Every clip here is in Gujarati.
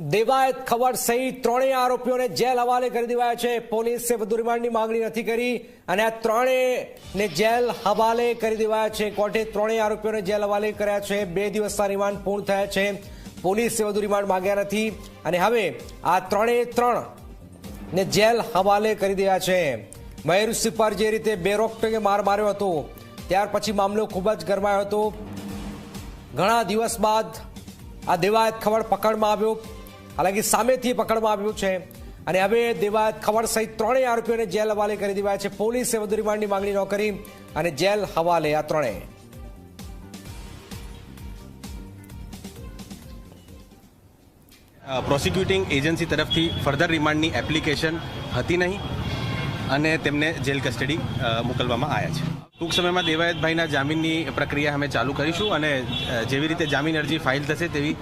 દેવાયત ખબર સહિત ત્રણેય આરોપીઓને જેલ હવાલે કરી દેવાયા છે. પોલીસે વધુ રિમાન્ડની માંગણી નથી કરી અને આ ત્રણેયને જેલ હવાલે કરી દેવાયા છે. કોર્ટે ત્રણેય આરોપીઓને જેલ હવાલે કર્યા છે. બે દિવસના રિમાન્ડ પૂર્ણ થયા છે. પોલીસે વધુ રિમાન્ડ માંગ્યા નથી અને હવે આ ત્રણેય ત્રણ ને જેલ હવાલે કરી દેવા છે. મયુરસિંહ પર જે રીતે બેરોકટોકે માર માર્યો હતો, ત્યાર પછી મામલો ખૂબ જ ગરમાયો હતો. ઘણા દિવસ બાદ આ દેવાયત ખવડ પકડમાં આવ્યો. હાલાકી સામેથી પકડવામાં આવ્યું છે. અને હવે દેવાયત ખવડ સહિત ત્રણેય આરોપીઓને જેલ હવાલે કરી દેવાયા છે. પોલીસે વધુ રિમાન્ડની માંગણી ન કરી અને જેલ હવાલે આ ત્રણેય. પ્રોસિક્યુટિંગ એજન્સી તરફથી ફર્ધર રિમાન્ડની એપ્લિકેશન હતી નહીં અને તેમને જેલ કસ્ટડી મોકલવામાં આવ્યા છે. ટૂંક સમયમાં દેવાયતભાઈના જામીનની પ્રક્રિયા અમે ચાલુ કરીશું અને જેવી રીતે જામીન અરજી ફાઇલ થશે તેવી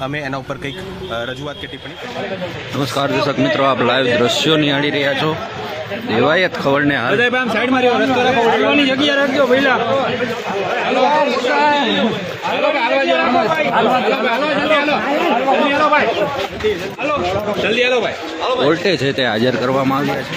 અમે એના ઉપર કંઈક રજૂઆત કે ટિપ્પણી નમસ્કાર દર્શક મિત્રો આપ લાઈવ દ્રશ્યો નિહાળી રહ્યા છો. દેવાયત ખબરને હાલ કોર્ટે છે તે હાજર કરવામાં આવ્યા છે.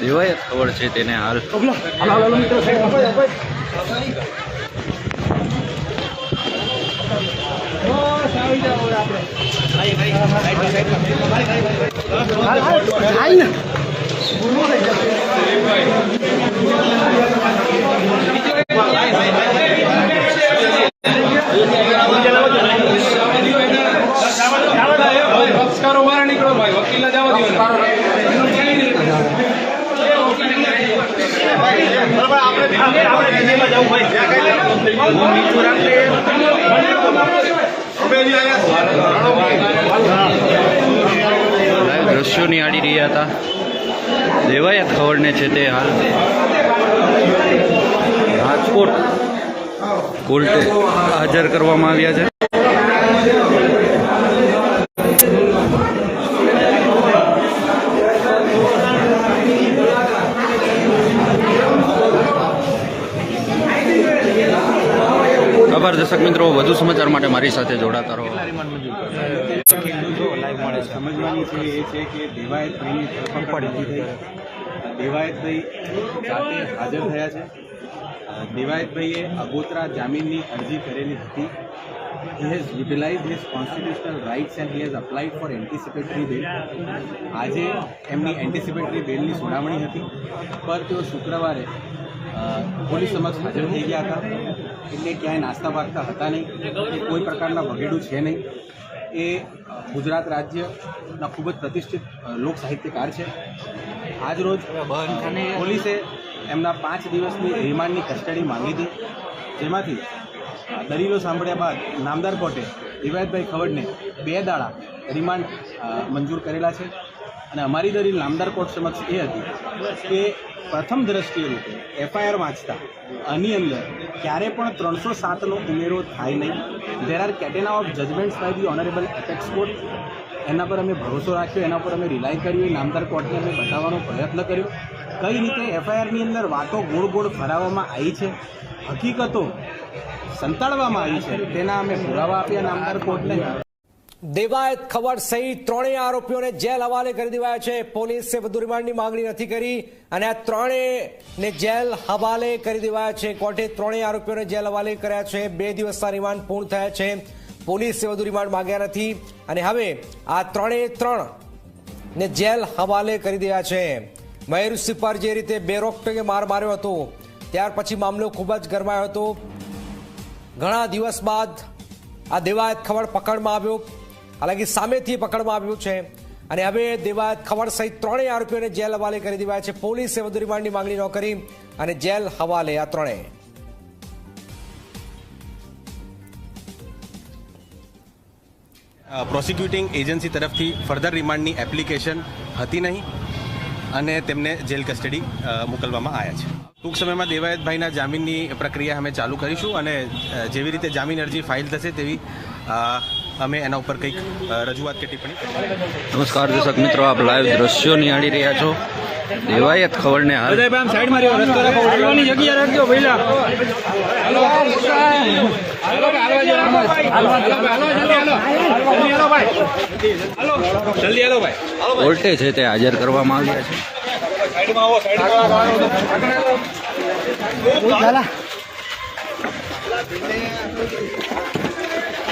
દેવાયત ખબર છે તેને હાલ. પક્ષકારો બહાર નીકળો ભાઈ વકીલને જવા દો લાઈવ દ્રશ્યો નિહાળી રહ્યા હતા. દેવાયત ખબરને છે તે હાલ. રાજકોટ કોર્ટે હાજર કરવામાં આવ્યા છે. આભાર દર્શક મિત્રો, વધુ સમાચાર માટે મારી સાથે જોડાતા રહો. સમજવાની છે એ છે કે દેવાયતભાઈની ધરપકડ નથી થઈ દેવાયતભાઈ હાજર થયા છે. દેવાયતભાઈએ અગોતરા જામીનની અરજી કરેલી હતી. He has utilise his constitutional rights and he has applied for anticipatory bail. આજે એમની એન્ટિસિપેટરી બેલની સુનાવણી હતી. પર તેઓ શુક્રવારે પોલીસ સમક્ષ હાજર થઈ ગયા હતા. એટલે ક્યાંય નાસ્તા પાકતા હતા નહીં, એ કોઈ પ્રકારના વગેડું છે નહીં. એ ગુજરાત રાજ્યના ખૂબ જ પ્રતિષ્ઠિત લોક સાહિત્યકાર છે. આજ રોજ પોલીસે એમના પાંચ દિવસની રિમાન્ડની કસ્ટડી માંગી હતી, જેમાંથી દલીલો સાંભળ્યા બાદ નામદાર કોર્ટે રિવાયતભાઈ ખવડને બે દાડા રિમાન્ડ મંજૂર કરેલા છે. અને અમારી દલીલ નામદાર કોર્ટ સમક્ષ એ હતી કે પ્રથમ દ્રષ્ટિએ રૂપે એફઆઈઆર વાંચતા, આની અંદર ક્યારે પણ ત્રણસો સાતનો ઉમેરો થાય નહીં. There are catena of judgments by the honourable apex court એના પર અમે ભરોસો રાખ્યો, એના પર અમે રિલાય કર્યું નામદાર કોર્ટને અમે બતાવવાનો પ્રયત્ન કર્યો. કઈ રીતે એફઆઈઆરની અંદર વાતો ગોળ ગોળ ફરાવવામાં આવી છે, હકીકતો સંતાડવામાં આવી છે, તેના અમે પુરાવા આપ્યા નામદાર કોર્ટને દેવાયત ખબર સહિત ત્રણેય આરોપીઓને જેલ હવાલે કરી દેવાયા છે. પોલીસે વધુ રિમાન્ડની માંગણી નથી કરી અને આ ત્રણેયને જેલ હવાલે કરી દેવાયા છે. કોર્ટે ત્રણેય આરોપીઓને જેલ હવાલે કર્યા છે. બે દિવસના રિમાન્ડ પૂર્ણ થયા છે. પોલીસે વધુ રિમાન્ડ માંગ્યા નથી અને હવે આ ત્રણેય ત્રણ ને જેલ હવાલે કરી દીધા છે. મયુરસિંહ પર જે રીતે બેરોકટોકે માર માર્યો હતો, ત્યાર પછી મામલો ખૂબ જ ગરમાયો હતો. ઘણા દિવસ બાદ આ દેવાયત ખબર પકડમાં આવ્યો. હાલાકી સામેથી પકડમાં આવ્યું છે. અને હવે દેવાયત ખવડ સહિત ત્રણેય આરોપીઓને જેલ હવાલે કરી દેવાયા છે. પોલીસે વધુ રિમાન્ડની માંગણી ન કરી અને જેલ હવાલે આ ત્રણેય. પ્રોસિક્યુટિંગ એજન્સી તરફથી ફર્ધર રિમાન્ડની એપ્લિકેશન હતી નહીં અને તેમને જેલ કસ્ટડી મોકલવામાં આવ્યા છે. ટૂંક સમયમાં દેવાયતભાઈના જામીનની પ્રક્રિયા અમે ચાલુ કરીશું અને જેવી રીતે જામીન અરજી ફાઇલ થશે તેવી અમે એના ઉપર કંઈક રજૂઆત કે ટિપ્પણી નમસ્કાર દર્શક મિત્રો આપ લાઈવ દ્રશ્યો નિહાળી રહ્યા છો. દેવાયત ખવડને હાલ. જલ્દી હાલો ભાઈ. કોર્ટે છે તે હાજર કરવામાં આવ્યા છે.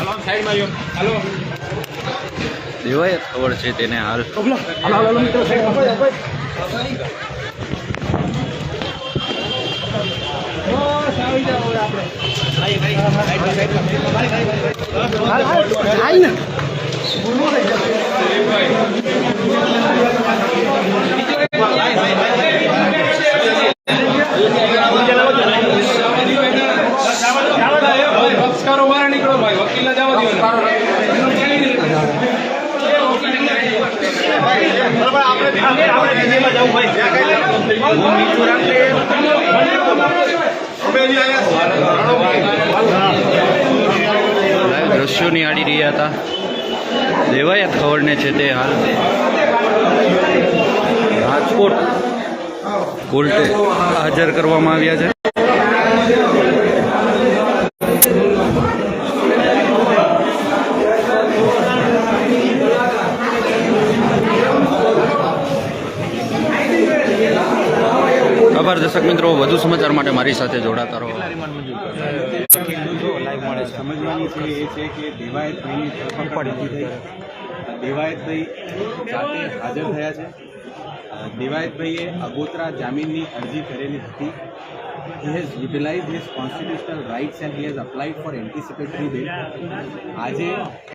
હાલો ખબર છે તેને હાલ પક્ષકારો બહાર નીકળો ભાઈ વકીલને જવા દો ને લાઈવ દ્રશ્યો નિહાળી રહ્યા હતા. દેવાયત ખવડને છે તે હાલ. રાજકોટ કોર્ટે હાજર કરવામાં આવ્યા છે. દર્શક મિત્રો વધુ સમાચાર માટે મારી સાથે જોડાતા રહો. સમજવાની છે એ છે કે ધરપકડ નથી થઈ દેવાયતભાઈ જાતે હાજર થયા છે. દેવાયતભાઈએ અગોતરા જામીનની અરજી કરેલી હતી. He has utilized his constitutional rights and he has applied for anticipatory bail. આજે